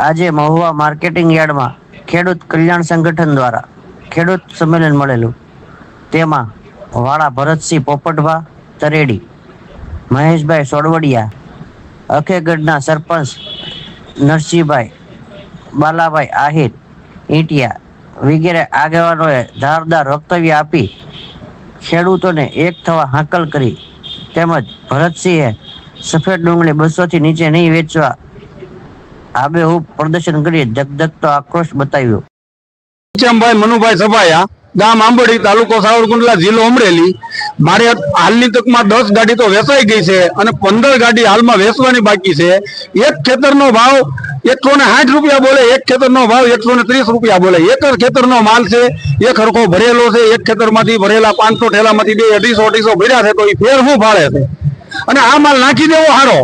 આજે મહુવા માર્કેટિંગ યાર્ડમાં ખેડૂત કલ્યાણ સંગઠન દ્વારા ખેડૂત સંમેલન મળેલું. તેમાં વાળા ભરતસિંહ પોપટભા, તરેડી, મહેશભાઈ સોડવડિયા અખેગઢના સરપંચ નરસિંહભાઈ, બાલાભાઈ આહિર, ઈંટિયા વગેરે આગેવાનોએ ધારદાર વક્તવ્ય આપી ખેડૂતોને એક થવા હાંકલ કરી. તેમજ ભરતસિંહે સફેદ ડુંગળી બસોથી નીચે નહીં વેચવા આબેહૂબ પ્રદર્શન કરી ધગધગતો આક્રોશ બતાવ્યો. શ્યામભાઈ મનુભાઈ સભાયા, ગામ આંબડી, તાલુકો સાવરકુંડલા, જિલ્લો અમરેલી. મારે હાલની તકમાં દસ ગાડી તો વેચાઈ ગઈ છે અને પંદર ગાડી હાલમાં વેચવાની બાકી છે. એક ખેતરનો ભાવ એકસો ને સાઠ રૂપિયા બોલે, એક ખેતરનો ભાવ એકસો ને ત્રીસ રૂપિયા બોલે. એક જ ખેતરનો માલ છે, એક હરખો ભરેલો છે, એક ખેતરમાંથી ભરેલા પાંચસો ઠેલામાંથી બે અઢીસો અઢીસો ભર્યા છે, તો એ ફેર શું ફાળે છે? અને આ માલ નાખી દેવો સારો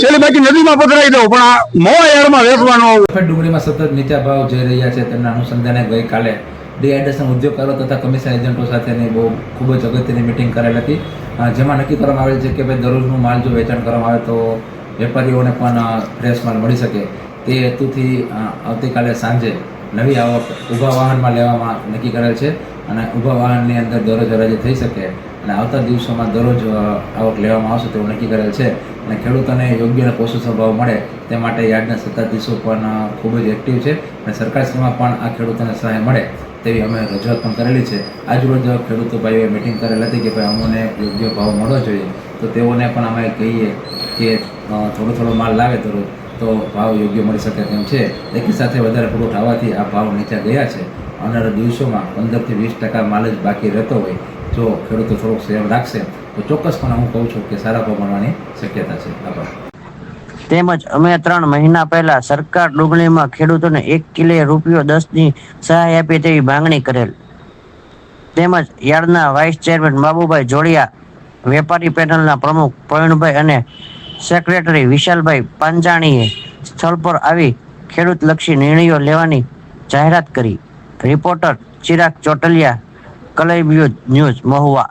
છેલ્લે બાકી નદીમાં પધરાઈ દો પણ આ મોવા યાર્ડમાં વેચવાનો ડુંગળીમાં સતત નીચા ભાવ જઈ રહ્યા છે, તેમના અનુસંધાને ગઈકાલે ડિહાઇડ્રેશન ઉદ્યોગકારો તથા કમિશન એજન્ટો સાથેની બહુ ખૂબ જ અગત્યની મિટિંગ કરેલ હતી. જેમાં નક્કી કરવામાં આવેલ છે કે ભાઈ દરરોજનું માલ જો વેચાણ કરવામાં આવે તો વેપારીઓને પણ ફ્રેશ માલ મળી શકે. તે હેતુથી આવતીકાલે સાંજે નવી આવક ઊભા વાહનમાં લેવામાં નક્કી કરેલ છે અને ઊભા વાહનની અંદર દરરોજ હરાજી થઈ શકે. અને આવતા દિવસોમાં દરરોજ આવક લેવામાં આવશે તેવું નક્કી કરેલ છે. અને ખેડૂતોને યોગ્ય અને પોષણ ભાવ મળે તે માટે યાર્ડના સત્તાધીશો પણ ખૂબ જ એક્ટિવ છે અને સરકારશ્રીમાં પણ આ ખેડૂતોને સહાય મળે તેવી અમે રજૂઆત પણ કરેલી છે. આજરોજ ખેડૂતો ભાઈઓએ મિટિંગ કરેલ હતી કે ભાઈ અમને યોગ્ય ભાવ મળવો જોઈએ. તો તેઓને પણ અમે કહીએ કે થોડો થોડો માલ લાવે દરરોજ તો ભાવ યોગ્ય મળી શકે તેમ છે. એકી સાથે વધારે પુરવઠો આવવાથી આ ભાવ નીચા ગયા છે. આવનારા દિવસોમાં પંદરથી વીસ ટકા માલ જ બાકી રહેતો હોય જો ખેડૂતો થોડોક સંયમ રાખશે, તો ચોક્કસપણે હું કહું છું કે સારા ભાવ મળવાની શક્યતા છે. આભાર. તેમજ અમે ત્રણ મહિના પહેલા સરકાર ડુંગળીમાં ખેડૂતોને એક કિલે રૂપિયો દસની સહાય આપે તેવી માંગણી કરેલ. તેમજ યાર્ડના વાઇસ ચેરમેન બાબુભાઈ જોડિયા, વેપારી પેનલના પ્રમુખ પ્રવીણભાઈ અને સેક્રેટરી વિશાલભાઈ પાંજાણીએ સ્થળ પર આવી ખેડૂતલક્ષી નિર્ણયો લેવાની જાહેરાત કરી. રિપોર્ટર ચિરાગ ચોટલિયા કલૈબ ન્યૂઝ મહુવા.